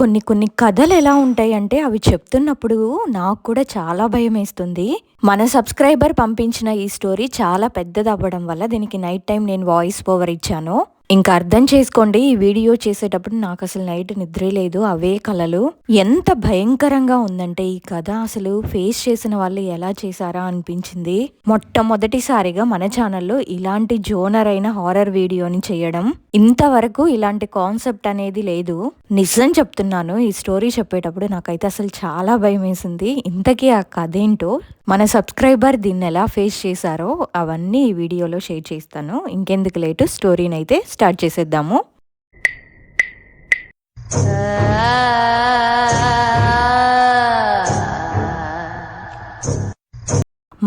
కొన్ని కొన్ని కథలు ఎలా ఉంటాయి అంటే అవి చెప్తున్నప్పుడు నాకు కూడా చాలా భయం వేస్తుంది. మన సబ్స్క్రైబర్ పంపించిన ఈ స్టోరీ చాలా పెద్దది అవ్వడం వల్ల దీనికి నైట్ టైం నేను వాయిస్ ఓవర్ ఇచ్చాను. ఇంకా అర్థం చేసుకోండి. ఈ వీడియో చేసేటప్పుడు నాకు అసలు నైట్ నిద్రే లేదు. అవే కలలు. ఎంత భయంకరంగా ఉందంటే ఈ కథ అసలు ఫేస్ చేసిన వాళ్ళు ఎలా చేశారా అనిపించింది. మొట్టమొదటిసారిగా మన ఛానల్లో ఇలాంటి జోనర్ అయిన హారర్ వీడియోని చేయడం. ఇంతవరకు ఇలాంటి కాన్సెప్ట్ అనేది లేదు. నిజం చెప్తున్నాను. ఈ స్టోరీ చెప్పేటప్పుడు నాకైతే అసలు చాలా భయం వేసింది. ఇంతకీ ఆ కథ ఏంటో మన సబ్స్క్రైబర్ దీన్ని ఎలా ఫేస్ చేశారో అవన్నీ ఈ వీడియోలో షేర్ చేస్తాను. ఇంకెందుకు లేటు? స్టోరీని అయితే స్టార్ట్ చేసేద్దాము.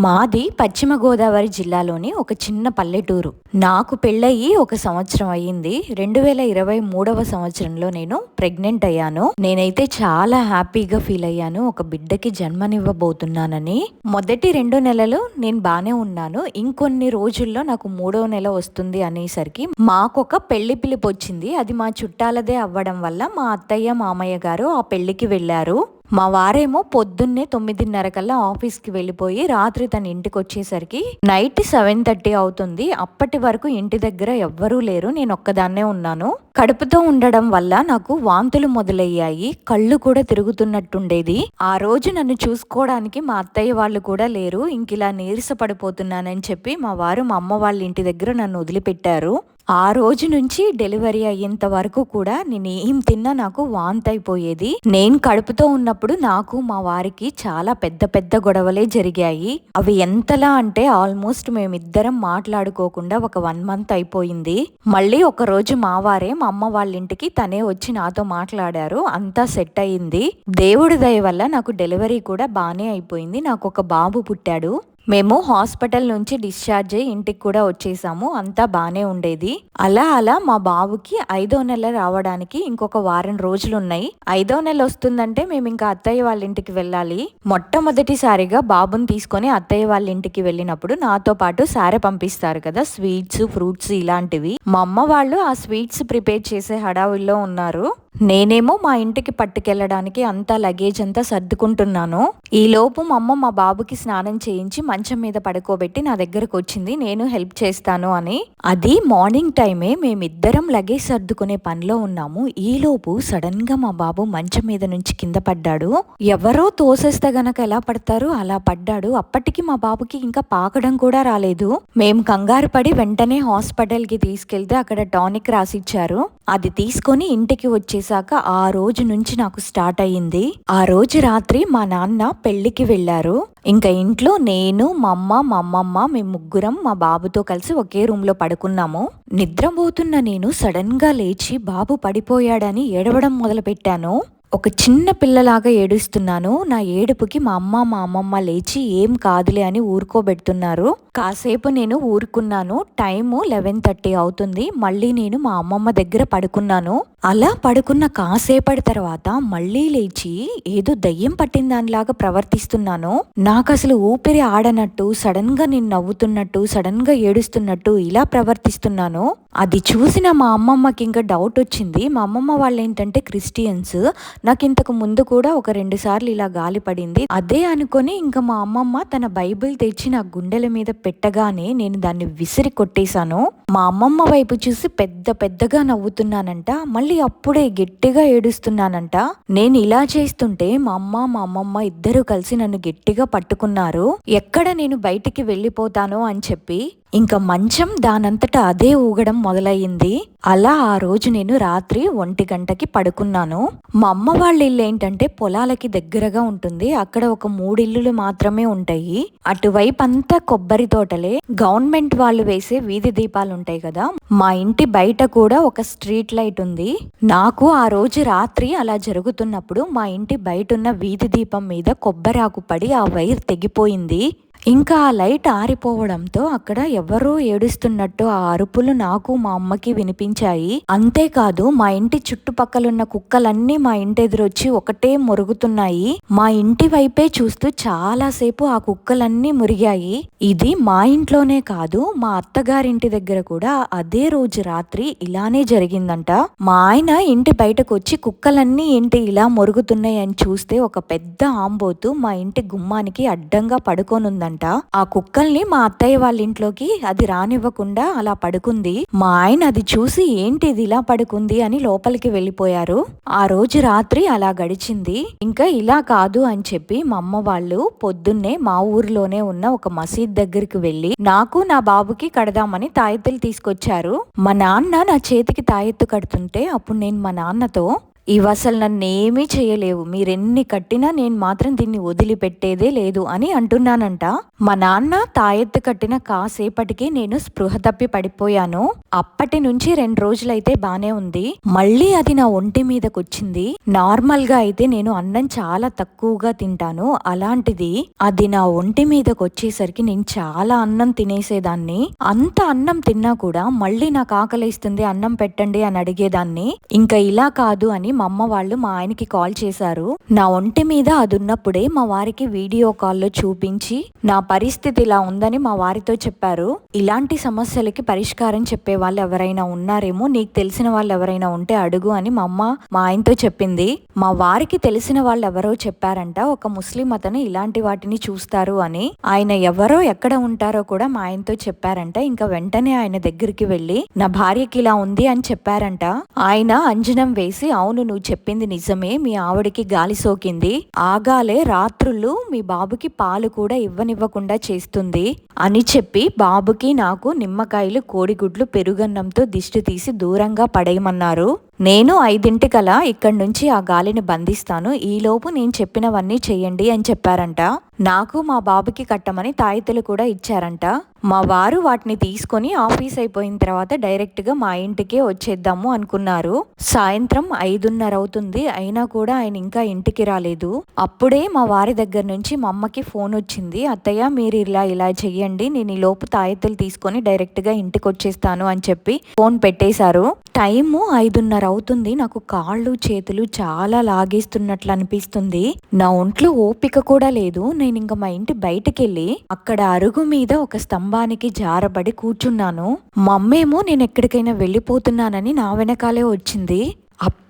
మాది పశ్చిమ గోదావరి జిల్లాలోని ఒక చిన్న పల్లెటూరు. నాకు పెళ్ళయి ఒక సంవత్సరం అయ్యింది. రెండు వేల ఇరవై మూడవ సంవత్సరంలో నేను ప్రెగ్నెంట్ అయ్యాను. నేనైతే చాలా హ్యాపీగా ఫీల్ అయ్యాను. ఒక బిడ్డకి జన్మనివ్వబోతున్నానని. మొదటి రెండు నెలలు నేను బాగానే ఉన్నాను. ఇంకొన్ని రోజుల్లో నాకు మూడవ నెల వస్తుంది అనేసరికి మాకొక పెళ్ళి పిలుపు వచ్చింది. అది మా చుట్టాలదే అవ్వడం వల్ల మా అత్తయ్య మామయ్య గారు ఆ పెళ్ళికి వెళ్ళారు. మా వారేమో పొద్దున్నే తొమ్మిదిన్నర కల్లా ఆఫీస్కి వెళ్ళిపోయి రాత్రి తన ఇంటికి వచ్చేసరికి నైట్ సెవెన్ థర్టీ అవుతుంది. అప్పటి వరకు ఇంటి దగ్గర ఎవ్వరూ లేరు. నేను ఒక్కదాన్నే ఉన్నాను. కడుపుతో ఉండడం వల్ల నాకు వాంతులు మొదలయ్యాయి. కళ్ళు కూడా తిరుగుతున్నట్టుండేది. ఆ రోజు నన్ను చూసుకోవడానికి మా అత్తయ్య వాళ్ళు కూడా లేరు. ఇంక ఇలా నీరస పడిపోతున్నానని చెప్పి మా వారు మా అమ్మ వాళ్ళ ఇంటి దగ్గర నన్ను వదిలిపెట్టారు. ఆ రోజు నుంచి డెలివరీ అయ్యేంత వరకు కూడా నేను ఏం తిన్నా నాకు వాంత్ అయిపోయేది నేను కడుపుతో ఉన్నప్పుడు నాకు మా వారికి చాలా పెద్ద పెద్ద గొడవలే జరిగాయి. అవి ఎంతలా అంటే ఆల్మోస్ట్ మేమిద్దరం మాట్లాడుకోకుండా ఒక వన్ మంత్ అయిపోయింది. మళ్ళీ ఒక రోజు మా వారే మా అమ్మ వాళ్ళ ఇంటికి తనే వచ్చి నాతో మాట్లాడారు. అంతా సెట్ అయింది దేవుడి దయ వల్ల నాకు డెలివరీ కూడా బాగానే అయిపోయింది. నాకు ఒక బాబు పుట్టాడు. మేము హాస్పిటల్ నుంచి డిశ్చార్జ్ అయ్యి ఇంటికి కూడా వచ్చేసాము. అంతా బాగానే ఉండేది. అలా అలా మా బాబుకి ఐదో నెల రావడానికి ఇంకొక వారం రోజులు ఉన్నాయి ఐదో నెల వస్తుందంటే మేము ఇంకా అత్తయ్య వాళ్ళ ఇంటికి వెళ్ళాలి. మొట్టమొదటిసారిగా బాబుని తీసుకొని అత్తయ్య వాళ్ళ ఇంటికి వెళ్ళినప్పుడు నాతో పాటు సారె పంపిస్తారు కదా స్వీట్స్ ఫ్రూట్స్ ఇలాంటివి. మా అమ్మ వాళ్ళు ఆ స్వీట్స్ ప్రిపేర్ చేసే హడావుల్లో ఉన్నారు. నేనేమో మా ఇంటికి పట్టుకెళ్ళడానికి అంతా లగేజ్ అంతా సర్దుకుంటున్నాను. ఈలోపు మా అమ్మ మా బాబుకి స్నానం చేయించి మంచం మీద పడుకోబెట్టి నా దగ్గరకు వచ్చింది నేను హెల్ప్ చేస్తాను అని. అది మార్నింగ్ టైమే మేమిద్దరం లగేజ్ సర్దుకునే పనిలో ఉన్నాము. ఈ లోపు సడన్గా మా బాబు మంచం మీద నుంచి కింద పడ్డాడు. ఎవరో తోసేస్తే గనక ఎలా పడతారు? అలా పడ్డాడు. అప్పటికి మా బాబుకి ఇంకా పాకడం కూడా రాలేదు. మేము కంగారు పడి వెంటనే హాస్పిటల్కి తీసుకెళ్తే అక్కడ టానిక్ రాసిచ్చారు. అది తీసుకొని ఇంటికి వచ్చేసాక ఆ రోజు నుంచి నాకు స్టార్ట్ అయ్యింది. ఆ రోజు రాత్రి మా నాన్న పెళ్ళికి వెళ్ళారు ఇంకా ఇంట్లో నేను మా అమ్మ మా అమ్మమ్మ మేము ముగ్గురం మా బాబుతో కలిసి ఒకే రూమ్లో పడుకున్నాము నిద్రపోతున్న నేను సడన్గా లేచి బాబు పడిపోయాడని ఏడవడం మొదలుపెట్టాను. ఒక చిన్న పిల్లలాగా ఏడుస్తున్నాను. నా ఏడుపుకి మా అమ్మ మా అమ్మమ్మ లేచి ఏం కాదులే అని ఊరుకోబెడుతున్నారు. కాసేపు నేను ఊరుకున్నాను. టైము లెవెన్ థర్టీ అవుతుంది. మళ్ళీ నేను మా అమ్మమ్మ దగ్గర పడుకున్నాను. అలా పడుకున్న కాసేపటి తర్వాత మళ్ళీ లేచి ఏదో దయ్యం పట్టిన దానిలాగా ప్రవర్తిస్తున్నాను. నాకు అసలు ఊపిరి ఆడనట్టు సడన్గా నేను నవ్వుతున్నట్టు సడన్గా ఏడుస్తున్నట్టు ఇలా ప్రవర్తిస్తున్నాను. అది చూసిన మా అమ్మమ్మకి ఇంకా డౌట్ వచ్చింది. మా అమ్మమ్మ వాళ్ళు ఏంటంటే క్రిస్టియన్స్. నాకు ఇంతకు ముందు కూడా ఒక రెండు సార్లు ఇలా గాలి పడింది. అదే అనుకొని ఇంకా మా అమ్మమ్మ తన బైబిల్ తెచ్చి నా గుండెల మీద పెట్టగానే నేను దాన్ని విసిరి కొట్టేశాను. మా అమ్మమ్మ వైపు చూసి పెద్ద పెద్దగా నవ్వుతున్నానంట. మళ్ళీ అప్పుడే గట్టిగా ఏడుస్తున్నానంట. నేను ఇలా చేస్తుంటే మా అమ్మ మా అమ్మమ్మ ఇద్దరు కలిసి నన్ను గట్టిగా పట్టుకున్నారు. ఎక్కడ నేను బయటికి వెళ్ళిపోతానో అని చెప్పి ఇంకా మంచం దానంతట అదే ఊగడం మొదలయ్యింది. అలా ఆ రోజు నేను రాత్రి ఒంటి గంటకి పడుకున్నాను. మా అమ్మ వాళ్ళ ఇల్లు ఏంటంటే పొలాలకి దగ్గరగా ఉంటుంది. అక్కడ ఒక మూడిల్లులు మాత్రమే ఉంటాయి. అటువైపు అంతా కొబ్బరి తోటలే. గవర్నమెంట్ వాళ్ళు వేసే వీధి దీపాలు ఉంటాయి కదా. మా ఇంటి బయట కూడా ఒక స్ట్రీట్ లైట్ ఉంది. నాకు ఆ రోజు రాత్రి అలా జరుగుతున్నప్పుడు మా ఇంటి బయట ఉన్న వీధి దీపం మీద కొబ్బరి ఆకు పడి ఆ వైర్ తెగిపోయింది. ఇంకా ఆ లైట్ ఆరిపోవడంతో అక్కడ ఎవరో ఏడుస్తున్నట్టు ఆ అరుపులు నాకు మా అమ్మకి వినిపించాయి. అంతేకాదు మా ఇంటి చుట్టుపక్కలున్న కుక్కలన్నీ మా ఇంటి ఎదురొచ్చి ఒకటే మురుగుతున్నాయి. మా ఇంటి వైపే చూస్తూ చాలాసేపు ఆ కుక్కలన్నీ మురిగాయి. ఇది మా ఇంట్లోనే కాదు మా అత్తగారింటి దగ్గర కూడా అదే రోజు రాత్రి ఇలానే జరిగిందంట. మా ఆయన ఇంటి బయటకు వచ్చి కుక్కలన్నీ ఏంటి ఇలా మురుగుతున్నాయని చూస్తే ఒక పెద్ద ఆంబోతు మా ఇంటి గుమ్మానికి అడ్డంగా పడుకోనుందంట. ఆ కుక్కల్ని మా అత్తయ్య వాళ్ళ ఇంట్లోకి అది రానివ్వకుండా అలా పడుకుంది. మా ఆయన అది చూసి ఏంటి ఇది ఇలా పడుకుంది అని లోపలికి వెళ్ళిపోయారు. ఆ రోజు రాత్రి అలా గడిచింది. ఇంకా ఇలా కాదు అని చెప్పి మా అమ్మ వాళ్ళు పొద్దున్నే మా ఊరిలోనే ఉన్న ఒక మసీద్ దగ్గరికి వెళ్ళి నాకు నా బాబుకి కడదామని తాయెత్తులు తీసుకొచ్చారు. మా నాన్న నా చేతికి తాయెత్తు కడుతుంటే అప్పుడు నేను మా నాన్నతో ఇవి అసలు నన్ను ఏమీ చేయలేవు. మీరెన్ని కట్టినా నేను మాత్రం దీన్ని వదిలిపెట్టేదే లేదు అని అంటున్నానంట. మా నాన్న తాయెత్తు కట్టిన కాసేపటికి నేను స్పృహ తప్పి పడిపోయాను. అప్పటి నుంచి రెండు రోజులైతే బానే ఉంది. మళ్ళీ అది నా ఒంటి మీదకి వచ్చింది నార్మల్గా అయితే నేను అన్నం చాలా తక్కువగా తింటాను. అలాంటిది అది నా ఒంటి మీదకి వచ్చేసరికి నేను చాలా అన్నం తినేసేదాన్ని. అంత అన్నం తిన్నా కూడా మళ్ళీ నాకు ఆకలిస్తుంది అన్నం పెట్టండి అని అడిగేదాన్ని. ఇంకా ఇలా కాదు అని మా అమ్మ వాళ్ళు మా ఆయనకి కాల్ చేశారు. నా ఒంటి మీద అది ఉన్నప్పుడే మా వారికి వీడియో కాల్లో చూపించి నా పరిస్థితి ఇలా ఉందని మా వారితో చెప్పారు. ఇలాంటి సమస్యలకి పరిష్కారం చెప్పే వాళ్ళు ఎవరైనా ఉన్నారేమో నీకు తెలిసిన వాళ్ళు ఎవరైనా ఉంటే అడుగు అని మా అమ్మ మా ఆయనతో చెప్పింది. మా వారికి తెలిసిన వాళ్ళు ఎవరో చెప్పారంట ఒక ముస్లిం అతను ఇలాంటి వాటిని చూస్తారు అని. ఆయన ఎవరో ఎక్కడ ఉంటారో కూడా మా ఆయనతో చెప్పారంట ఇంకా వెంటనే ఆయన దగ్గరికి వెళ్ళి నా భార్యకి ఇలా ఉంది అని చెప్పారంట. ఆయన అంజనం వేసి అవును నువ్వు చెప్పింది నిజమే. మీ ఆవిడకి గాలి సోకింది. ఆగాలే రాత్రులు మీ బాబుకి పాలు కూడా ఇవ్వనివ్వకుండా చేస్తుంది అని చెప్పి బాబుకి నాకు నిమ్మకాయలు కోడిగుడ్లు పెరుగన్నంతో దిష్టి తీసి దూరంగా పడేయమన్నారు. నేను ఐదింటికలా ఇక్కడి నుంచి ఆ గాలిని బంధిస్తాను. ఈలోపు నేను చెప్పినవన్నీ చెయ్యండి అని చెప్పారంట. నాకు మా బాబుకి కట్టమని తాయితలు కూడా ఇచ్చారంట. మా వారు వాటిని తీసుకొని ఆఫీస్ అయిపోయిన తర్వాత డైరెక్ట్గా మా ఇంటికే వచ్చేద్దాము అనుకున్నారు. సాయంత్రం ఐదున్నర అవుతుంది. అయినా కూడా ఆయన ఇంకా ఇంటికి రాలేదు. అప్పుడే మా వారి దగ్గర నుంచి మా అమ్మకి ఫోన్ వచ్చింది. అత్తయ్య మీరు ఇలా ఇలా చెయ్యండి. నేను ఈ లోపు తీసుకొని డైరెక్ట్గా ఇంటికి వచ్చేస్తాను అని చెప్పి ఫోన్ పెట్టేశారు. టైము ఐదున్నర అవుతుంది. నాకు కాళ్ళు చేతులు చాలా లాగేస్తున్నట్లు అనిపిస్తుంది. నా ఒంట్లో ఓపిక కూడా లేదు. నేను ఇంకా మా ఇంటి బయటకెళ్ళి అక్కడ అరుగు మీద ఒక స్తంభానికి జారబడి కూర్చున్నాను. మమ్మేమో నేను ఎక్కడికైనా వెళ్ళిపోతున్నానని నా వెనకాలే వచ్చింది.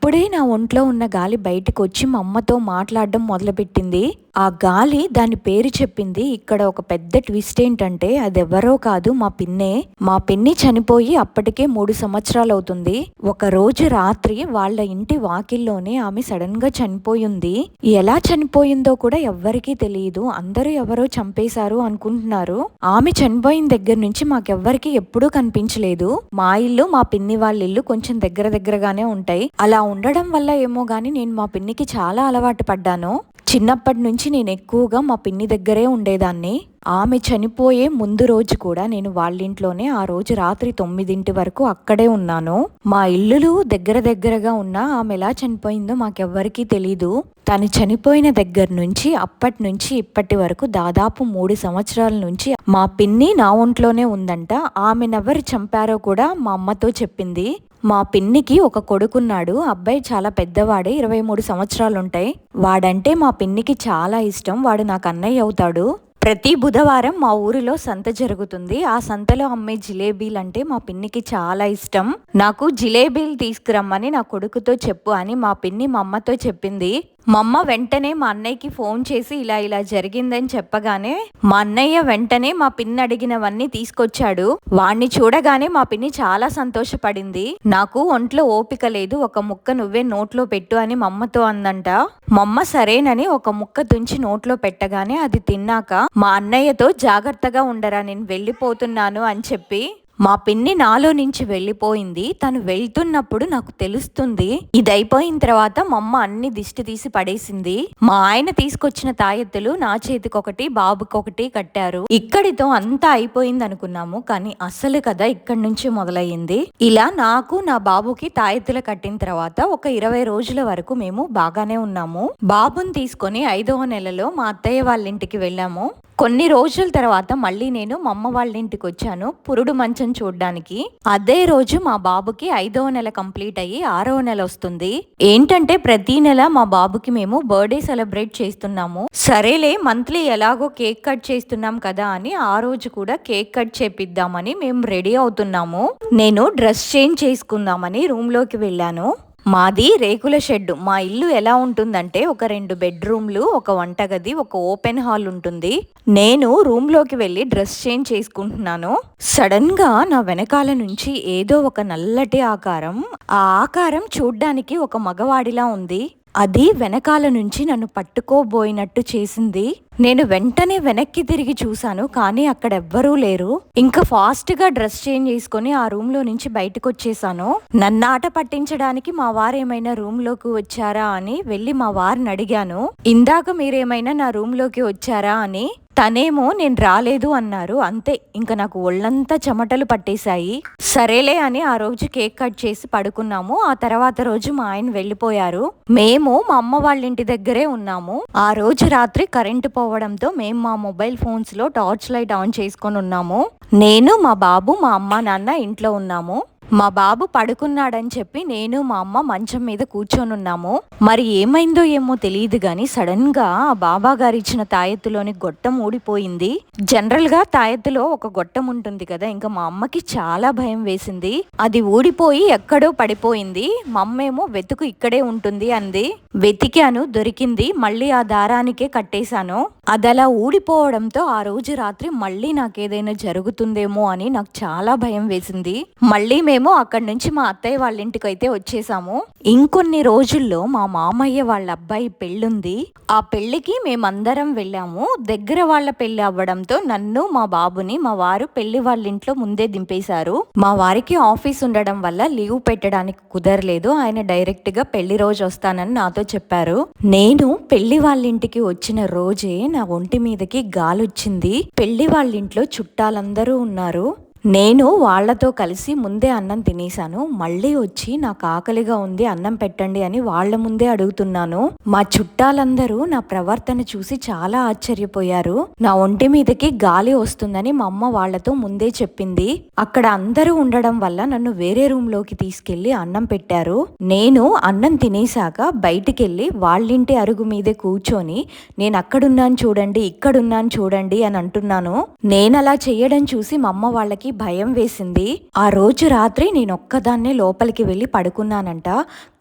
అప్పుడే నా ఒంట్లో ఉన్న గాలి బయటకు వచ్చి మా అమ్మతో మాట్లాడడం మొదలుపెట్టింది. ఆ గాలి దాని పేరు చెప్పింది. ఇక్కడ ఒక పెద్ద ట్విస్ట్ ఏంటంటే అది ఎవరో కాదు మా పిన్నే. మా పిన్ని చనిపోయి అప్పటికే మూడు సంవత్సరాలు అవుతుంది ఒక రోజు రాత్రి వాళ్ళ ఇంటి వాకిల్లోనే ఆమె సడన్గా చనిపోయింది. ఎలా చనిపోయిందో కూడా ఎవ్వరికీ తెలియదు అందరూ ఎవరో చంపేశారు అనుకుంటున్నారు. ఆమె చనిపోయిన దగ్గర నుంచి మాకెవ్వరికి ఎప్పుడూ కనిపించలేదు. మా ఇల్లు మా పిన్ని వాళ్ళ ఇల్లు కొంచెం దగ్గర దగ్గరగానే ఉంటాయి. అలా ఉండడం వల్ల ఏమో గాని నేను మా పిన్నికి చాలా అలవాటు పడ్డాను. చిన్నప్పటి నుంచి నేను ఎక్కువగా మా పిన్ని దగ్గరే ఉండేదాన్ని. ఆమె చనిపోయే ముందు రోజు కూడా నేను వాళ్ళింట్లోనే ఆ రోజు రాత్రి తొమ్మిదింటి వరకు అక్కడే ఉన్నాను. మా ఇల్లులు దగ్గర దగ్గరగా ఉన్నా ఆమె ఎలా చనిపోయిందో మాకెవ్వరికీ తెలీదు. తను చనిపోయిన దగ్గర నుంచి అప్పటి నుంచి ఇప్పటి వరకు దాదాపు మూడు సంవత్సరాల నుంచి మా పిన్ని నా ఒంట్లోనే ఉందంట. ఆమెనెవరు చంపారో కూడా మా అమ్మతో చెప్పింది. మా పిన్నికి ఒక కొడుకున్నాడు. అబ్బాయి చాలా పెద్దవాడే ఇరవై మూడు సంవత్సరాలు ఉంటాయి వాడంటే మా పిన్నికి చాలా ఇష్టం. వాడు నాకు అన్నయ్య అవుతాడు. ప్రతి బుధవారం మా ఊరిలో సంత జరుగుతుంది. ఆ సంతలో అమ్మే జిలేబీలు అంటే మా పిన్నికి చాలా ఇష్టం. నాకు జిలేబీలు తీసుకురమ్మని నా కొడుకుతో చెప్పు అని మా పిన్ని మా అమ్మతో చెప్పింది. మా అమ్మ వెంటనే మా అన్నయ్యకి ఫోన్ చేసి ఇలా ఇలా జరిగిందని చెప్పగానే మా అన్నయ్య వెంటనే మా పిన్ని అడిగినవన్నీ తీసుకొచ్చాడు. వాణ్ణి చూడగానే మా పిన్ని చాలా సంతోషపడింది. నాకు ఒంట్లో ఓపిక లేదు ఒక ముక్క నువ్వే నోట్లో పెట్టు అని మా అమ్మతో అందంట. మా అమ్మ సరేనని ఒక ముక్క తుంచి నోట్లో పెట్టగానే అది తిన్నాక మా అన్నయ్యతో జాగ్రత్తగా ఉండరా నేను వెళ్ళిపోతున్నాను అని చెప్పి మా పిన్ని నాలో నుంచి వెళ్ళిపోయింది. తను వెళ్తున్నప్పుడు నాకు తెలుస్తుంది. ఇది అయిపోయిన తర్వాత మా అమ్మ అన్ని దిష్టి తీసి పడేసింది. మా ఆయన తీసుకొచ్చిన తాయెత్తులు నా చేతికొకటి బాబుకొకటి కట్టారు. ఇక్కడితో అంతా అయిపోయింది అనుకున్నాము కానీ అసలు కదా ఇక్కడి నుంచి మొదలయ్యింది. ఇలా నాకు నా బాబుకి తాయెత్తులు కట్టిన తర్వాత ఒక ఇరవై రోజుల వరకు మేము బాగానే ఉన్నాము. బాబుని తీసుకొని ఐదవ నెలలో మా అత్తయ్య వాళ్ళ ఇంటికి వెళ్ళాము. కొన్ని రోజుల తర్వాత మళ్ళీ నేను మా అమ్మ వాళ్ళ ఇంటికి వచ్చాను పురుడు మంచం చూడడానికి. అదే రోజు మా బాబుకి ఐదవ నెల కంప్లీట్ అయ్యి ఆరవ నెల వస్తుంది. ఏంటంటే ప్రతి నెల మా బాబుకి మేము బర్త్డే సెలబ్రేట్ చేస్తున్నాము. సరేలే మంత్లీ ఎలాగో కేక్ కట్ చేస్తున్నాం కదా అని ఆ రోజు కూడా కేక్ కట్ చేపిద్దామని మేము రెడీ అవుతున్నాము. నేను డ్రెస్ చేంజ్ చేసుకుందామని రూమ్లోకి వెళ్ళాను. మాది రేకుల షెడ్ మా ఇల్లు ఎలా ఉంటుందంటే ఒక రెండు బెడ్రూమ్లు ఒక వంటగది ఒక ఓపెన్ హాల్ ఉంటుంది. నేను రూమ్లోకి వెళ్ళి డ్రెస్ చేంజ్ చేసుకుంటున్నాను. సడన్గా నా వెనకాల నుంచి ఏదో ఒక నల్లటి ఆకారం. ఆ ఆకారం చూడ్డానికి ఒక మగవాడిలా ఉంది. అది వెనకాల నుంచి నన్ను పట్టుకోబోయినట్టు చేసింది. నేను వెంటనే వెనక్కి తిరిగి చూశాను కానీ అక్కడ ఎవ్వరూ లేరు. ఇంకా ఫాస్ట్గా డ్రెస్ చేంజ్ చేసుకుని ఆ రూమ్లో నుంచి బయటకు వచ్చేసాను నన్ను ఆట పట్టించడానికి మా వారు ఏమైనా రూమ్లోకి వచ్చారా అని వెళ్ళి మా వారిని అడిగాను. ఇందాక మీరేమైనా నా రూమ్లోకి వచ్చారా? అని తనేమో నేను రాలేదు అన్నారు. అంతే ఇంకా నాకు ఒళ్ళంతా చెమటలు పట్టేశాయి. సరేలే అని ఆ రోజు కేక్ కట్ చేసి పడుకున్నాము. ఆ తర్వాత రోజు మా ఆయన వెళ్ళిపోయారు. మేము మా అమ్మ వాళ్ళ ఇంటి దగ్గరే ఉన్నాము. ఆ రోజు రాత్రి కరెంటు పోవడంతో మేము మా మొబైల్ ఫోన్స్లో టార్చ్ లైట్ ఆన్ చేసుకొని ఉన్నాము. నేను మా బాబు మా అమ్మ నాన్న ఇంట్లో ఉన్నాము. మా బాబు పడుకున్నాడని చెప్పి నేను మా అమ్మ మంచం మీద కూర్చొని ఉన్నాము. మరి ఏమైందో ఏమో తెలియదు గాని సడన్గా ఆ బాబా గారు ఇచ్చిన తాయెత్తులోని గొట్టం ఊడిపోయింది. జనరల్గా తాయెత్తులో ఒక గొట్టం ఉంటుంది కదా ఇంకా మా అమ్మకి చాలా భయం వేసింది. అది ఊడిపోయి ఎక్కడో పడిపోయింది. మా అమ్మేమో వెతుకు ఇక్కడే ఉంటుంది అంది. వెతికాను దొరికింది. మళ్ళీ ఆ దారానికే కట్టేశాను. అదలా ఊడిపోవడంతో ఆ రోజు రాత్రి మళ్ళీ నాకేదైనా జరుగుతుందేమో అని నాకు చాలా భయం వేసింది. మళ్ళీ మేము అక్కడి నుంచి మా అత్తయ్య వాళ్ళ ఇంటికి అయితే వచ్చేసాము. ఇంకొన్ని రోజుల్లో మా మామయ్య వాళ్ళ అబ్బాయి పెళ్ళుంది. ఆ పెళ్ళికి మేమందరం వెళ్ళాము. దగ్గర వాళ్ళ పెళ్ళి అవ్వడంతో నన్ను మా బాబుని మా వారు పెళ్ళి వాళ్ళ ఇంట్లో ముందే దింపేశారు. మా వారికి ఆఫీస్ ఉండడం వల్ల లీవ్ పెట్టడానికి కుదరలేదు. ఆయన డైరెక్ట్గా పెళ్ళి రోజు వస్తానని నాతో చెప్పారు. నేను పెళ్ళి వాళ్ళ ఇంటికి వచ్చిన రోజే నా ఒంటి మీదకి గాలొచ్చింది. పెళ్ళి వాళ్ళ ఇంట్లో చుట్టాలందరూ ఉన్నారు. నేను వాళ్ళతో కలిసి ముందే అన్నం తినేశాను. మళ్ళీ వచ్చి నాకు ఆకలిగా ఉంది అన్నం పెట్టండి అని వాళ్ళ ముందే అడుగుతున్నాను. మా చుట్టాలందరూ నా ప్రవర్తన చూసి చాలా ఆశ్చర్యపోయారు. నా ఒంటి మీదకి గాలి వస్తుందని మా అమ్మ వాళ్ళతో ముందే చెప్పింది. అక్కడ అందరూ ఉండడం వల్ల నన్ను వేరే రూమ్లోకి తీసుకెళ్ళి అన్నం పెట్టారు. నేను అన్నం తినేశాక బయటికెళ్ళి వాళ్ళింటి అరుగు మీదే కూర్చొని నేను అక్కడున్నాను చూడండి ఇక్కడున్నాను చూడండి అని అంటున్నాను. నేను అలా చేయడం చూసి మా అమ్మ వాళ్ళకి భయం వేసింది. ఆ రోజు రాత్రి నేను ఒక్కదాన్నే లోపలికి వెళ్ళి పడుకున్నానంట.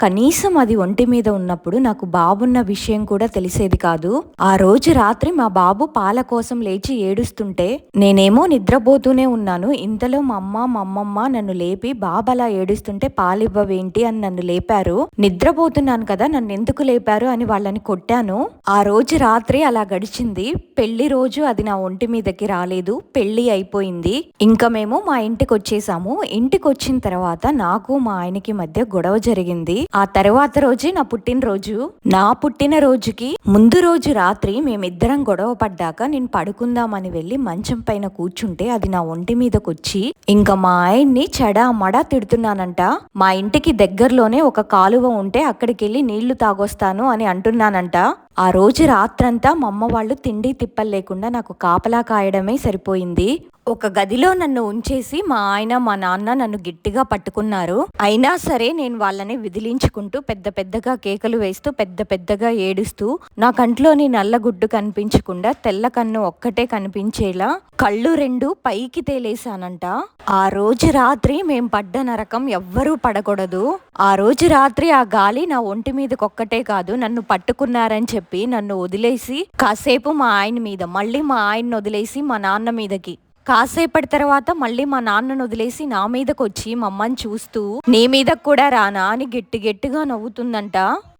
కనీసం అది ఒంటి మీద ఉన్నప్పుడు నాకు బాబున్న విషయం కూడా తెలిసేది కాదు. ఆ రోజు రాత్రి మా బాబు పాల కోసం లేచి ఏడుస్తుంటే నేనేమో నిద్రపోతూనే ఉన్నాను. ఇంతలో మా అమ్మ మా అమ్మమ్మ నన్ను లేపి బాబలా ఏడుస్తుంటే పాలివ్వవేంటి అని నన్ను లేపారు. నిద్రపోతున్నాను కదా నన్ను ఎందుకు లేపారు అని వాళ్ళని కొట్టాను. ఆ రోజు రాత్రి అలా గడిచింది. పెళ్ళి రోజు అది నా ఒంటి మీదకి రాలేదు. పెళ్ళి అయిపోయింది. ఇంకా మేము మేము మా ఇంటికి వచ్చేసాము ఇంటికి వచ్చిన తర్వాత నాకు మా ఆయనకి మధ్య గొడవ జరిగింది. ఆ తర్వాత రోజే నా పుట్టినరోజు. నా పుట్టిన రోజుకి ముందు రోజు రాత్రి మేమిద్దరం గొడవ పడ్డాక నేను పడుకుందామని వెళ్ళి మంచం పైన కూర్చుంటే అది నా ఒంటి మీదకొచ్చి ఇంకా మా ఆయన్ని చెడా మడా తిడుతున్నానంట. మా ఇంటికి దగ్గరలోనే ఒక కాలువ ఉంటే అక్కడికి వెళ్ళి నీళ్ళు తాగొస్తాను అని అంటున్నానంట. ఆ రోజు రాత్రంతా మా అమ్మ వాళ్ళు తిండి తిప్పలు లేకుండా నాకు కాపలా కాయడమే సరిపోయింది. ఒక గదిలో నన్ను ఉంచేసి మా ఆయన మా నాన్న నన్ను గట్టిగా పట్టుకున్నారు. అయినా సరే నేను వాళ్ళని విదిలించుకుంటూ పెద్ద పెద్దగా కేకలు వేస్తూ పెద్ద పెద్దగా ఏడుస్తూ నా కంట్లోని నల్లగుడ్డు కనిపించకుండా తెల్ల కన్ను ఒక్కటే కనిపించేలా కళ్ళు రెండు పైకి తేలేశానంట. ఆ రోజు రాత్రి మేం పడ్డ నరకం ఎవ్వరూ పడకూడదు. ఆ రోజు రాత్రి ఆ గాలి నా ఒంటి మీదకొక్కటే కాదు నన్ను పట్టుకున్నారని చెప్పి నన్ను వదిలేసి కాసేపు మా ఆయన మీద మళ్ళీ మా ఆయన్ని వదిలేసి మా నాన్న మీదకి. కాసేపటి తర్వాత మళ్ళీ మా నాన్నను వదిలేసి నా మీదకి వచ్చి మమ్మని చూస్తూ నీ మీదకు కూడా రానా? అని గట్టి గట్టిగా నవ్వుతుందంట.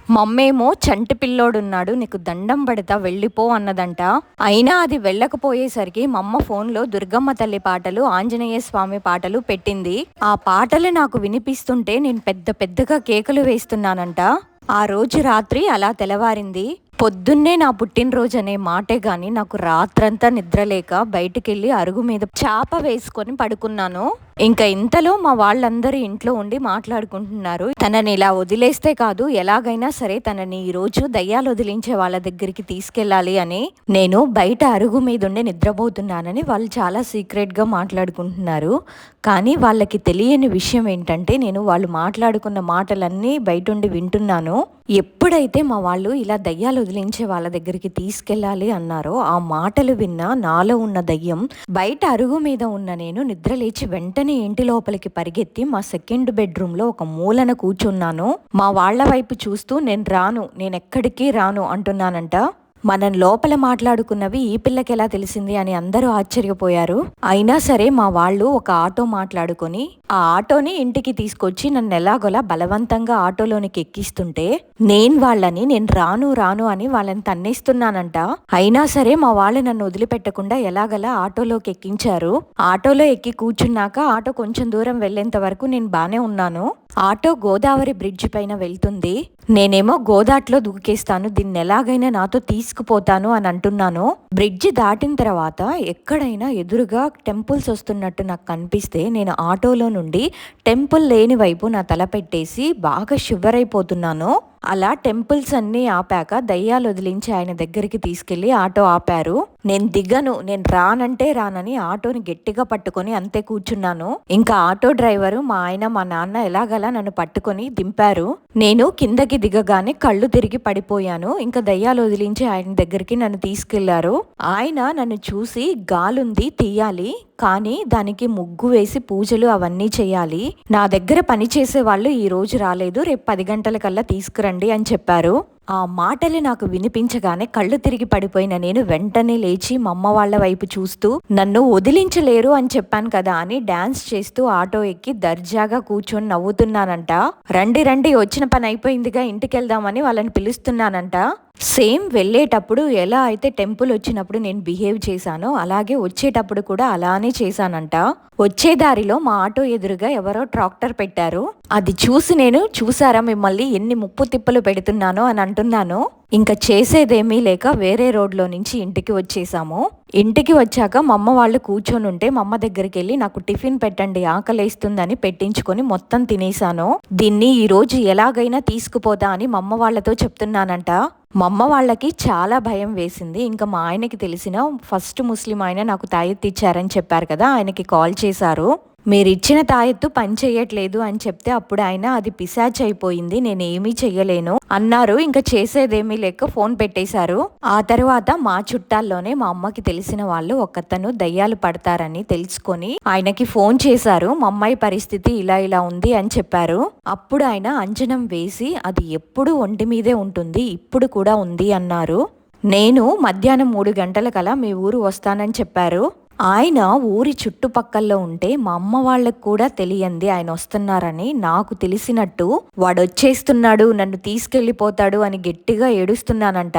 మమ్మేమో చంటి పిల్లోడున్నాడు నీకు దండం పడతా వెళ్ళిపో అన్నదంట. అయినా అది వెళ్ళకపోయేసరికి మమ్మ ఫోన్లో దుర్గమ్మ తల్లి పాటలు ఆంజనేయ స్వామి పాటలు పెట్టింది. ఆ పాటలు నాకు వినిపిస్తుంటే నేను పెద్ద పెద్దగా కేకలు వేస్తున్నానంట. ఆ రోజు రాత్రి అలా తెలవారింది పొద్దున్నే నా పుట్టినరోజు అనే మాటే కానీ నాకు రాత్రంతా నిద్రలేక బయటికెళ్ళి అరుగు మీద చాప వేసుకొని పడుకున్నాను. ఇంకా ఇంతలో మా వాళ్ళందరూ ఇంట్లో ఉండి మాట్లాడుకుంటున్నారు. తనని ఇలా వదిలేస్తే కాదు ఎలాగైనా సరే తనని ఈ రోజు దయ్యాలు వదిలించే వాళ్ళ దగ్గరికి తీసుకెళ్ళాలి అని నేను బయట అరుగు మీద ఉండి నిద్రపోతున్నానని వాళ్ళు చాలా సీక్రెట్గా మాట్లాడుకుంటున్నారు. కానీ వాళ్ళకి తెలియని విషయం ఏంటంటే నేను వాళ్ళు మాట్లాడుకున్న మాటలన్నీ బయట ఉండి వింటున్నాను. ఎప్పుడైతే మా వాళ్ళు ఇలా దయ్యాలు వదిలించే వాళ్ళ దగ్గరికి తీసుకెళ్ళాలి అన్నారో ఆ మాటలు విన్న నాలో ఉన్న దయ్యం బయట అరుగు మీద ఉన్న నేను నిద్రలేచి వెంట వెంటనే ఇంటి లోపలికి పరిగెత్తి మా సెకండ్ బెడ్రూమ్లో ఒక మూలన కూర్చున్నాను. మా వాళ్ళ వైపు చూస్తూ నేను రాను నేను ఎక్కడికి రాను అంటున్నానంట. మనం లోపల మాట్లాడుకున్నవి ఈ పిల్లకి ఎలా తెలిసింది అని అందరూ ఆశ్చర్యపోయారు. అయినా సరే మా వాళ్ళు ఒక ఆటో మాట్లాడుకొని ఆ ఆటోని ఇంటికి తీసుకొచ్చి నన్ను ఎలాగోలా బలవంతంగా ఆటోలోనికి ఎక్కిస్తుంటే నేను వాళ్ళని నేను రాను రాను అని వాళ్ళని తన్నేస్తున్నానంట. అయినా సరే మా వాళ్ళు నన్ను వదిలిపెట్టకుండా ఎలాగలా ఆటోలోకి ఎక్కించారు. ఆటోలో ఎక్కి కూర్చున్నాక ఆటో కొంచెం దూరం వెళ్ళేంత వరకు నేను బానే ఉన్నాను. ఆటో గోదావరి బ్రిడ్జ్ పైన వెళ్తుంది. నేనేమో గోదాట్లో దూకేస్తాను దీన్ని ఎలాగైనా నాతో తీసుకుపోతాను అని అంటున్నాను. బ్రిడ్జ్ దాటిన తర్వాత ఎక్కడైనా ఎదురుగా టెంపుల్స్ వస్తున్నట్టు నాకు కనిపిస్తే నేను ఆటోలో నుండి టెంపుల్ లేని వైపు నా తల పెట్టేసి బాగా షివర్ అయిపోతున్నాను. అలా టెంపుల్స్ అన్నీ ఆపాక దయ్యాలు వదిలించి ఆయన దగ్గరికి తీసుకెళ్ళి ఆటో ఆపారు. నేను దిగను నేను రానంటే రానని ఆటోని గట్టిగా పట్టుకొని అంతే కూర్చున్నాను. ఇంకా ఆటో డ్రైవరు మా ఆయన మా నాన్న ఎలాగలా నన్ను పట్టుకొని దింపారు. నేను కిందకి దిగగానే కళ్ళు తిరిగి పడిపోయాను. ఇంకా దయ్యాలు వదిలించి ఆయన దగ్గరికి నన్ను తీసుకెళ్ళారు. ఆయన నన్ను చూసి గాలుంది తీయాలి. కానీ దానికి ముగ్గు వేసి పూజలు అవన్నీ చేయాలి. నా దగ్గర పని చేసే వాళ్ళు ఈ రోజు రాలేదు. రేపు పది గంటల కల్లా తీసుకురండి అని చెప్పారు. ఆ మాటలు నాకు వినిపించగానే కళ్ళు తిరిగి పడిపోయిన నేను వెంటనే లేచి మా అమ్మ వాళ్ళ వైపు చూస్తూ నన్ను వదిలించలేరు అని చెప్పాను కదా అని డాన్స్ చేస్తూ ఆటో ఎక్కి దర్జాగా కూర్చొని నవ్వుతున్నానంట. రండి రండి వచ్చిన పని అయిపోయిందిగా ఇంటికెళ్దామని వాళ్ళని పిలుస్తున్నానంట. సేమ్ వెళ్ళేటప్పుడు ఎలా అయితే టెంపుల్ వచ్చినప్పుడు నేను బిహేవ్ చేశానో అలాగే వచ్చేటప్పుడు కూడా అలానే చేశానంట. వచ్చే దారిలో మా ఆటో ఎదురుగా ఎవరో ట్రాక్టర్ పెట్టారు. అది చూసి నేను చూసారా మిమ్మల్ని ఎన్ని ముప్పు తిప్పలు పెడుతున్నానో అని అంటున్నాను. ఇంకా చేసేదేమీ లేక వేరే రోడ్లో నుంచి ఇంటికి వచ్చేసాము. ఇంటికి వచ్చాక మా అమ్మ వాళ్ళు కూర్చొని ఉంటే మా అమ్మ దగ్గరికి వెళ్ళి నాకు టిఫిన్ పెట్టండి ఆకలేస్తుందని పెట్టించుకొని మొత్తం తినేసాను దీన్ని ఈరోజు ఎలాగైనా తీసుకుపోతా అని మా అమ్మ వాళ్ళతో చెప్తున్నానంట. మా అమ్మ వాళ్ళకి చాలా భయం వేసింది. ఇంకా మా ఆయనకి తెలిసిన ఫస్ట్ ముస్లిం ఆయన నాకు తాయెత్తిచ్చారని చెప్పారు కదా ఆయనకి కాల్ చేశారు. మీరు ఇచ్చిన తాయెత్తు పని చేయట్లేదు అని చెప్తే అప్పుడు ఆయన అది పిశాచ్ అయిపోయింది నేను ఏమీ చెయ్యలేను అన్నారు. ఇంకా చేసేదేమీ లేక ఫోన్ పెట్టేశారు. ఆ తర్వాత మా చుట్టాల్లోనే మా అమ్మకి తెలిసిన వాళ్ళు ఒకతను దయ్యాలు పడతారని తెలుసుకొని ఆయనకి ఫోన్ చేశారు. మా అమ్మాయి పరిస్థితి ఇలా ఇలా ఉంది అని చెప్పారు. అప్పుడు ఆయన అంజనం వేసి అది ఎప్పుడు ఒంటి మీదే ఉంటుంది ఇప్పుడు కూడా ఉంది అన్నారు. నేను మధ్యాహ్నం మూడు గంటల కల మీ ఊరు వస్తానని చెప్పారు. ఆయన ఊరి చుట్టుపక్కల్లో ఉంటే మా అమ్మ వాళ్ళకు కూడా తెలియంది ఆయన వస్తున్నారని. నాకు తెలిసినట్టు వాడొచ్చేస్తున్నాడు నన్ను తీసుకెళ్ళిపోతాడు అని గట్టిగా ఏడుస్తున్నానంట.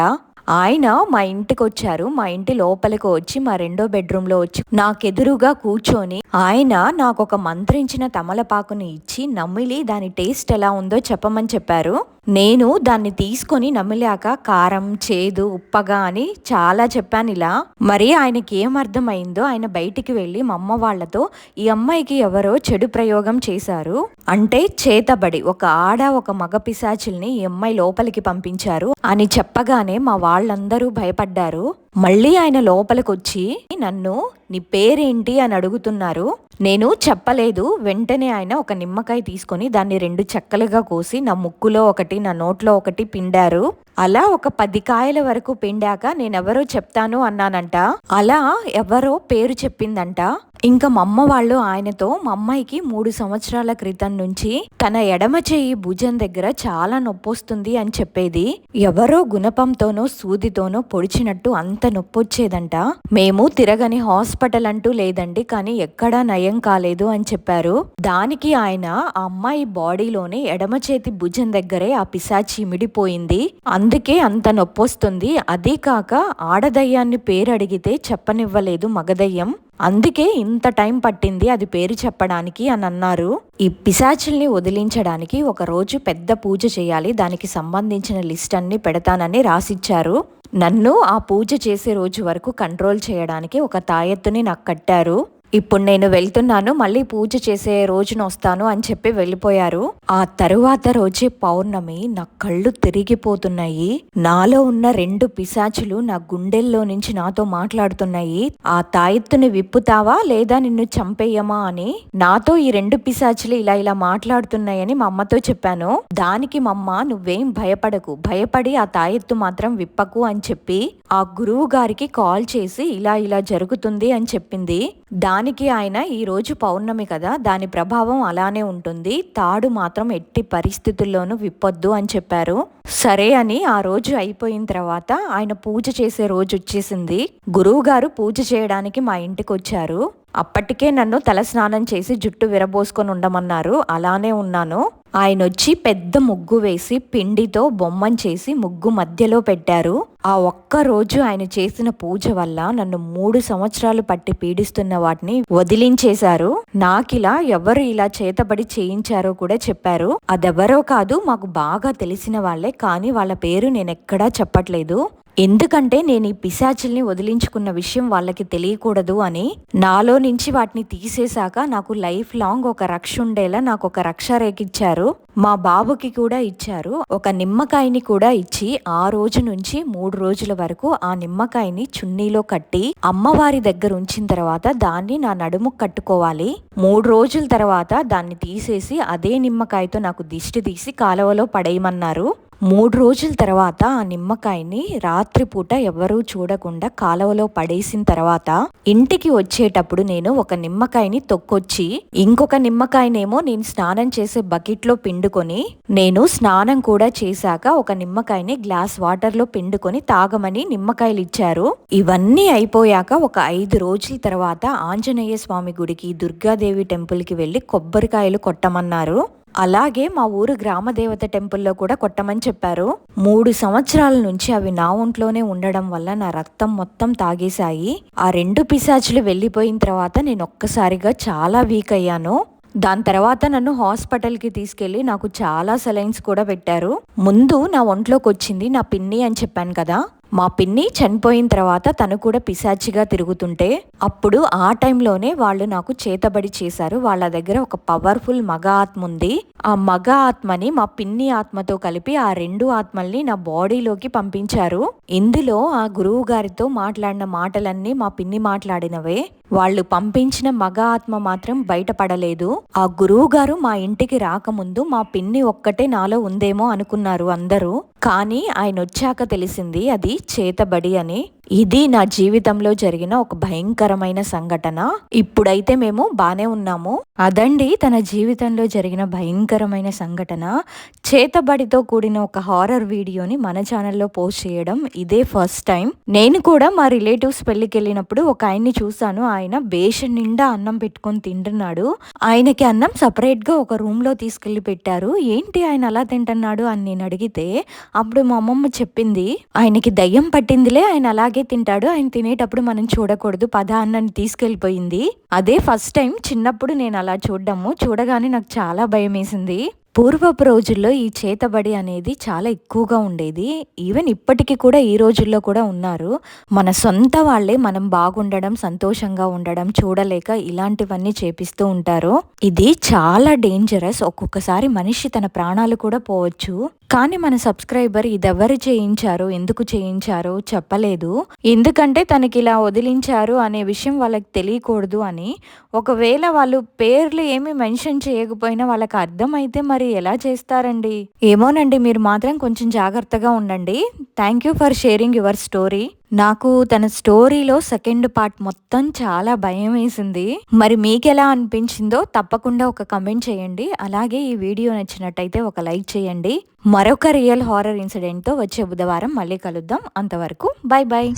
ఆయన మా ఇంటికి వచ్చారు మా ఇంటి లోపలికి వచ్చి మా రెండో బెడ్రూమ్లో వచ్చి నాకెదురుగా కూర్చొని ఆయన నాకు ఒక మంత్రించిన తమలపాకుని ఇచ్చి నమిలి దాని టేస్ట్ ఎలా ఉందో చెప్పమని చెప్పారు. నేను దాన్ని తీసుకొని నమిలాక కారం చేదు ఉప్పగా అని చాలా చెప్పాను ఇలా. మరి ఆయనకి ఏం అర్థమైందో ఆయన బయటికి వెళ్ళి మా అమ్మ వాళ్ళతో ఈ అమ్మాయికి ఎవరో చెడు ప్రయోగం చేశారు. అంటే చేతబడి ఒక ఆడ ఒక మగ పిశాచుల్ని ఈ అమ్మాయి లోపలికి పంపించారు అని చెప్పగానే మా వాళ్ళందరూ భయపడ్డారు. మళ్ళీ ఆయన లోపలికొచ్చి నన్ను నీ పేరేంటి? అని అడుగుతున్నారు. నేను చెప్పలేదు. వెంటనే ఆయన ఒక నిమ్మకాయ తీసుకొని దాన్ని రెండు చెక్కలుగా కోసి నా ముక్కులో ఒకటి నా నోట్లో ఒకటి పిండారు. అలా ఒక పది కాయల వరకు పిండాక నేనెవరో చెప్తాను అన్నానంట. అలా ఎవరో పేరు చెప్పిందంట. ఇంకా మా అమ్మ వాళ్ళు ఆయనతో మా అమ్మాయికి మూడు సంవత్సరాల క్రితం నుంచి తన ఎడమ చెయ్యి భుజం దగ్గర చాలా నొప్పొస్తుంది అని చెప్పేది. ఎవరో గుణపంతోనో సూదితోనో పొడిచినట్టు అంత నొప్పొచ్చేదంట. మేము తిరగని హాస్పిటల్ అంటూ లేదండి కానీ ఎక్కడా నయం కాలేదు అని చెప్పారు. దానికి ఆయన ఆ అమ్మాయి బాడీలోనే ఎడమ చేతి భుజం దగ్గరే ఆ పిశాచి మిడిపోయింది. అందుకే అంత నొప్పొస్తుంది. అదీ కాక ఆడదయ్యాన్ని పేరు అడిగితే చెప్పనివ్వలేదు మగదయ్యం. అందుకే ఇంత టైం పట్టింది అది పేరు చెప్పడానికి అని అన్నారు. ఈ పిశాచుల్ని వదిలించడానికి ఒక రోజు పెద్ద పూజ చేయాలి. దానికి సంబంధించిన లిస్ట్ అన్ని పెడతానని రాసిచ్చారు. నన్ను ఆ పూజ చేసే రోజు వరకు కంట్రోల్ చేయడానికి ఒక తాయెత్తుని నాకు కట్టారు. ఇప్పుడు నేను వెళ్తున్నాను మళ్ళీ పూజ చేసే రోజున వస్తాను అని చెప్పి వెళ్ళిపోయారు. ఆ తరువాత రోజే పౌర్ణమి నా కళ్ళు తిరిగిపోతున్నాయి. నాలో ఉన్న రెండు పిశాచులు నా గుండెల్లో నుంచి నాతో మాట్లాడుతున్నాయి. ఆ తాయెత్తుని విప్పుతావా లేదా నిన్ను చంపేయమా అని? నాతో ఈ రెండు పిశాచులు ఇలా ఇలా మాట్లాడుతున్నాయని మా అమ్మతో చెప్పాను. దానికి మమ్మ నువ్వేం భయపడకు భయపడి ఆ తాయెత్తు మాత్రం విప్పకు అని చెప్పి ఆ గురువు గారికి కాల్ చేసి ఇలా ఇలా జరుగుతుంది అని చెప్పింది. దానికి ఆయన ఈ రోజు పౌర్ణమి కదా దాని ప్రభావం అలానే ఉంటుంది. తాడు మాత్రం ఎట్టి పరిస్థితుల్లోనూ విప్పొద్దు అని చెప్పారు. సరే అని ఆ రోజు అయిపోయిన తర్వాత ఆయన పూజ చేసే రోజు వచ్చేసింది. గురువు గారు పూజ చేయడానికి మా ఇంటికి వచ్చారు. అప్పటికే నన్ను తలస్నానం చేసి జుట్టు విరబోసుకొని ఉండమన్నారు. అలానే ఉన్నాను. ఆయన వచ్చి పెద్ద ముగ్గు వేసి పిండితో బొమ్మను చేసి ముగ్గు మధ్యలో పెట్టారు. ఆ ఒక్క రోజు ఆయన చేసిన పూజ వల్ల నన్ను మూడు సంవత్సరాలు పట్టి పీడిస్తున్న వాటిని వదిలించేశారు. నాకిలా ఎవరు ఇలా చేతబడి చేయించారో కూడా చెప్పారు. అదెవరో కాదు మాకు బాగా తెలిసిన వాళ్ళే కానీ వాళ్ళ పేరు నేను ఎక్కడా చెప్పట్లేదు. ఎందుకంటే నేను ఈ పిశాచుల్ని వదిలించుకున్న విషయం వాళ్ళకి తెలియకూడదు అని నాలో నుంచి వాటిని తీసేశాక నాకు లైఫ్ లాంగ్ ఒక రక్ష ఉండేలా నాకు ఒక రక్ష రేకిచ్చారు. మా బాబుకి కూడా ఇచ్చారు. ఒక నిమ్మకాయని కూడా ఇచ్చి ఆ రోజు నుంచి మూడు రోజుల వరకు ఆ నిమ్మకాయని చున్నీలో కట్టి అమ్మవారి దగ్గర ఉంచిన తర్వాత దాన్ని నా నడుము కట్టుకోవాలి. మూడు రోజుల తర్వాత దాన్ని తీసేసి అదే నిమ్మకాయతో నాకు దిష్టి తీసి కాలువలో పడేయమన్నారు. మూడు రోజుల తర్వాత ఆ నిమ్మకాయని రాత్రిపూట ఎవరూ చూడకుండా కాలువలో పడేసిన తర్వాత ఇంటికి వచ్చేటప్పుడు నేను ఒక నిమ్మకాయని తొక్కొచ్చి ఇంకొక నిమ్మకాయనేమో నేను స్నానం చేసే బకెట్లో పిండుకొని నేను స్నానం కూడా చేశాక ఒక నిమ్మకాయని గ్లాస్ వాటర్లో పిండుకొని తాగమని నిమ్మకాయలు ఇచ్చారు ఇవన్నీ అయిపోయాక ఒక ఐదు రోజుల తర్వాత ఆంజనేయ స్వామి గుడికి దుర్గాదేవి టెంపుల్కి వెళ్ళి కొబ్బరికాయలు కొట్టమన్నారు. అలాగే మా ఊరు గ్రామదేవత టెంపుల్లో కూడా కొట్టమని చెప్పారు. మూడు సంవత్సరాల నుంచి అవి నా ఒంట్లోనే ఉండడం వల్ల నా రక్తం మొత్తం తాగేశాయి. ఆ రెండు పిశాచులు వెళ్ళిపోయిన తర్వాత నేను ఒక్కసారిగా చాలా వీక్ అయ్యాను. దాని తర్వాత నన్ను హాస్పిటల్కి తీసుకెళ్ళి నాకు చాలా సెలైన్స్ కూడా పెట్టారు. ముందు నా ఒంట్లోకి వచ్చింది నా పిన్ని అని చెప్పాను కదా. మా పిన్ని చనిపోయిన తర్వాత తను కూడా పిశాచిగా తిరుగుతుంటే అప్పుడు ఆ టైంలోనే వాళ్ళు నాకు చేతబడి చేశారు. వాళ్ళ దగ్గర ఒక పవర్ఫుల్ మగ ఆత్మ ఉంది. ఆ మగ ఆత్మని మా పిన్ని ఆత్మతో కలిపి ఆ రెండు ఆత్మల్ని నా బాడీలోకి పంపించారు. ఇందులో ఆ గురువు గారితో మాట్లాడిన మాటలన్నీ మా పిన్ని మాట్లాడినవే. వాళ్ళు పంపించిన మగ ఆత్మ మాత్రం బయటపడలేదు. ఆ గురువు గారు మా ఇంటికి రాకముందు మా పిన్ని ఒక్కటే నాలో ఉందేమో అనుకున్నారు అందరూ. కానీ ఆయన వచ్చాక తెలిసింది అది చేతబడి అని. ఇది నా జీవితంలో జరిగిన ఒక భయంకరమైన సంఘటన. ఇప్పుడైతే మేము బాగానే ఉన్నాము. అదండి తన జీవితంలో జరిగిన భయంకరమైన సంఘటన. చేతబడితో కూడిన ఒక హారర్ వీడియోని మన ఛానల్లో పోస్ట్ చేయడం ఇదే ఫస్ట్ టైం నేను కూడా మా రిలేటివ్స్ పెళ్ళికి వెళ్ళినప్పుడు ఒక ఆయన్ని చూశాను. ఆయన బేషన్ నిండా అన్నం పెట్టుకొని తింటున్నాడు. ఆయనకి అన్నం సపరేట్గా ఒక రూమ్లో తీసుకెళ్ళి పెట్టారు. ఏంటి ఆయన అలా తింటున్నాడు అని నేను అడిగితే అప్పుడు మా అమ్మమ్మ చెప్పింది ఆయనకి దయ్యం పట్టిందిలే ఆయన అలా అలాగే తింటాడు. ఆయన తినేటప్పుడు మనం చూడకూడదు. పద అన్నని తీసుకెళ్ళిపోయింది అదే ఫస్ట్ టైం చిన్నప్పుడు నేను అలా చూడడము. చూడగానే నాకు చాలా భయం వేసింది పూర్వపు రోజుల్లో ఈ చేతబడి అనేది చాలా ఎక్కువగా ఉండేది. ఈవెన్ ఇప్పటికీ కూడా ఈ రోజుల్లో కూడా ఉన్నారు. మన సొంత వాళ్ళే మనం బాగుండడం సంతోషంగా ఉండడం చూడలేక ఇలాంటివన్నీ చేపిస్తూ ఉంటారు. ఇది చాలా డేంజరస్ ఒక్కొక్కసారి మనిషి తన ప్రాణాలు కూడా పోవచ్చు. కానీ మన సబ్స్క్రైబర్ ఇదెవరు చేయించారో ఎందుకు చేయించారో చెప్పలేదు. ఎందుకంటే తనకి ఇలా వదిలించారు అనే విషయం వాళ్ళకి తెలియకూడదు అని. ఒకవేళ వాళ్ళు పేర్లు ఏమి మెన్షన్ చేయకపోయినా వాళ్ళకి అర్థమైతే మరి ఎలా చేస్తారండి? ఏమోనండి మీరు మాత్రం కొంచెం జాగ్రత్తగా ఉండండి. Thank you for sharing your story. నాకు తన స్టోరీలో సెకండ్ పార్ట్ మొత్తం చాలా భయం వేసింది. మరి మీకు ఎలా అనిపించిందో తప్పకుండా ఒక కమెంట్ చేయండి. అలాగే ఈ వీడియో నచ్చినట్టయితే ఒక లైక్ చేయండి. మరొక రియల్ హారర్ ఇన్సిడెంట్తో వచ్చే బుధవారం మళ్ళీ కలుద్దాం. అంతవరకు బాయ్ బాయ్